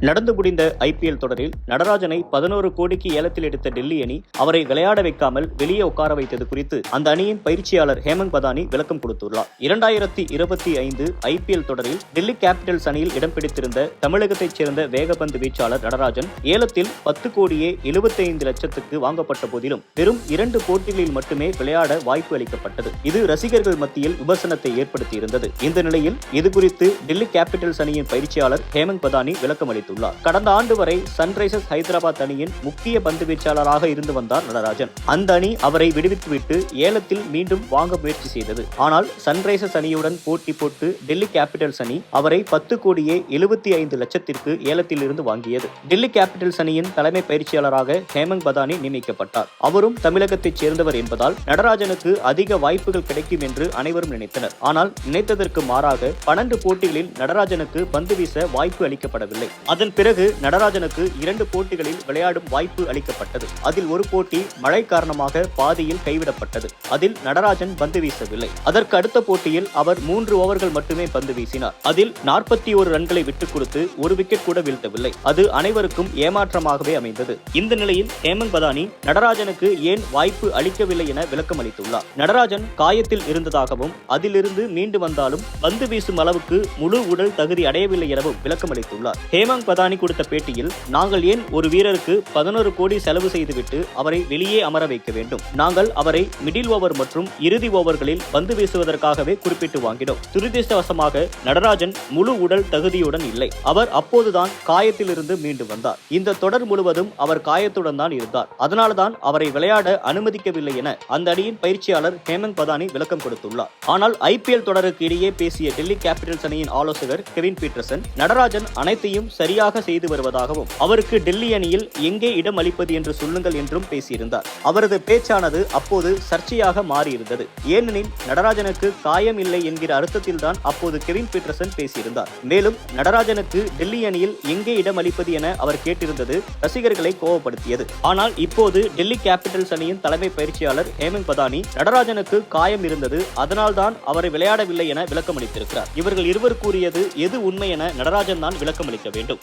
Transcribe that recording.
நடந்து முடிந்த ஐபிஎல் தொடரில் நடராஜனை பதினோரு கோடிக்கு ஏலத்தில் எடுத்த டெல்லி அணி அவரை விளையாட வைக்காமல் வெளியே உட்கார வைத்தது குறித்து அந்த அணியின் பயிற்சியாளர் ஹேமந்த் பதானி விளக்கம் கொடுத்துள்ளார். இரண்டாயிரத்தி இருபத்தி ஐந்து ஐபிஎல் தொடரில் டெல்லி கேபிட்டல்ஸ் அணியில் இடம் பிடித்திருந்த தமிழகத்தைச் சேர்ந்த வேகப்பந்து வீச்சாளர் நடராஜன் ஏலத்தில் பத்து கோடியே எழுபத்தி ஐந்து லட்சத்துக்கு வாங்கப்பட்ட போதிலும் வெறும் இரண்டு போட்டிகளில் மட்டுமே விளையாட வாய்ப்பு அளிக்கப்பட்டது. இது ரசிகர்கள் மத்தியில் விமர்சனத்தை ஏற்படுத்தியிருந்தது. இந்த நிலையில் இது குறித்து டெல்லி கேபிட்டல்ஸ் அணியின் பயிற்சியாளர் ஹேமந்த் பதானி விளக்கம் அளித்துள்ளார் கடந்த ஆண்டு வரை சன்ரைசர்ஸ் ஹைதராபாத் அணியின் முக்கிய பந்து வீச்சாளராக இருந்து வந்தார் நடராஜன். அந்த அணி அவரை விடுவித்துவிட்டு ஏலத்தில் மீண்டும் வாங்க முயற்சி செய்தது. ஆனால் சன்ரைசர்ஸ் அணியுடன் போட்டி போட்டு டெல்லி கேபிட்டல்ஸ் அணி அவரை பத்து கோடியே எழுபத்தி ஐந்து லட்சத்திற்கு ஏலத்தில் இருந்து வாங்கியது. டெல்லி கேபிட்டல்ஸ் அணியின் தலைமை பயிற்சியாளராக ஹேமந்த் பதானி நியமிக்கப்பட்டார். அவரும் தமிழகத்தைச் சேர்ந்தவர் என்பதால் நடராஜனுக்கு அதிக வாய்ப்புகள் கிடைக்கும் என்று அனைவரும் நினைத்தனர். ஆனால் நினைத்ததற்கு மாறாக பன்னெண்டு போட்டிகளில் நடராஜனுக்கு பந்து வீச வாய்ப்பு அளிக்கப்படவில்லை. அதன் பிறகு நடராஜனுக்கு இரண்டு போட்டிகளில் விளையாடும் வாய்ப்பு அளிக்கப்பட்டது. அதில் ஒரு போட்டி மழை காரணமாக பாதியில் கைவிடப்பட்டது. அதில் நடராஜன் பந்து வீசவில்லை. அதற்கு அடுத்த போட்டியில் அவர் மூன்று ஓவர்கள் மட்டுமே பந்து வீசினார். அதில் நாற்பத்தி ஒரு ரன்களை விட்டுக் கொடுத்து ஒரு விக்கெட் கூட வீழ்த்தவில்லை. அது அனைவருக்கும் ஏமாற்றமாகவே அமைந்தது. இந்த நிலையில் ஹேமந்த் பதானி நடராஜனுக்கு ஏன் வாய்ப்பு அளிக்கவில்லை என விளக்கம் அளித்துள்ளார். நடராஜன் காயத்தில் இருந்ததாகவும் அதிலிருந்து மீண்டு வந்தாலும் பந்து வீசும் அளவுக்கு முழு உடல் தகுதி அடையவில்லை எனவும் விளக்கம் அளித்துள்ளார். ஹேமந்த் பதானி கொடுத்த பேட்டியில் நாங்கள் ஏன் ஒரு வீரருக்கு பதினோரு கோடி செலவு செய்துவிட்டு அவரை வெளியே அமர வைக்க வேண்டும்? நாங்கள் அவரை மிடில் ஓவர் மற்றும் இறுதி ஓவர்களில் பந்து வீசுவதற்காகவே குறிப்பிட்டு வாங்கினோம். துரதிருஷ்டவசமாக நடராஜன் முழு உடல் தகுதியுடன் இல்லை. அவர் அப்போதுதான் காயத்திலிருந்து மீண்டு வந்தார். இந்த தொடர் முழுவதும் அவர் காயத்துடன் தான் இருந்தார். அதனால்தான் அவரை விளையாட அனுமதிக்கவில்லை என அந்த அணியின் பயிற்சியாளர் ஹேமந்த் பதானி விளக்கம் கொடுத்துள்ளார். ஆனால் ஐபிஎல் தொடருக்கு இடையே பேசிய டெல்லி கேபிட்டல்ஸ் அணியின் ஆலோசகர் கெவின் பீட்டர்சன் நடராஜன் அனைத்தையும் சரி சரியாக செய்து வருவதாகவும் அவருக்கு டெல்லி அணியில் எங்கே இடம் அளிப்பது என்று சொல்லுங்கள் என்றும் பேசியிருந்தார். அவரது பேச்சானது அப்போது சர்ச்சையாக மாறியிருந்தது. ஏனெனில் நடராஜனுக்கு காயம் இல்லை என்கிற அர்த்தத்தில்தான் அப்போது கெவின் பீட்டர்சன் பேசியிருந்தார். மேலும் நடராஜனுக்கு டெல்லி அணியில் எங்கே இடம் அளிப்பது என அவர் கேட்டிருந்தது ரசிகர்களை கோபப்படுத்தியது. ஆனால் இப்போது டெல்லி கேபிட்டல்ஸ் அணியின் தலைமை பயிற்சியாளர் ஹேமந்த் பதானி நடராஜனுக்கு காயம் இருந்தது அதனால்தான் அவரை விளையாடவில்லை என விளக்கமளித்திருக்கிறார். இவர்கள் இருவர் கூறியது எது உண்மை என நடராஜன் தான் விளக்கமளிக்க வேண்டும்.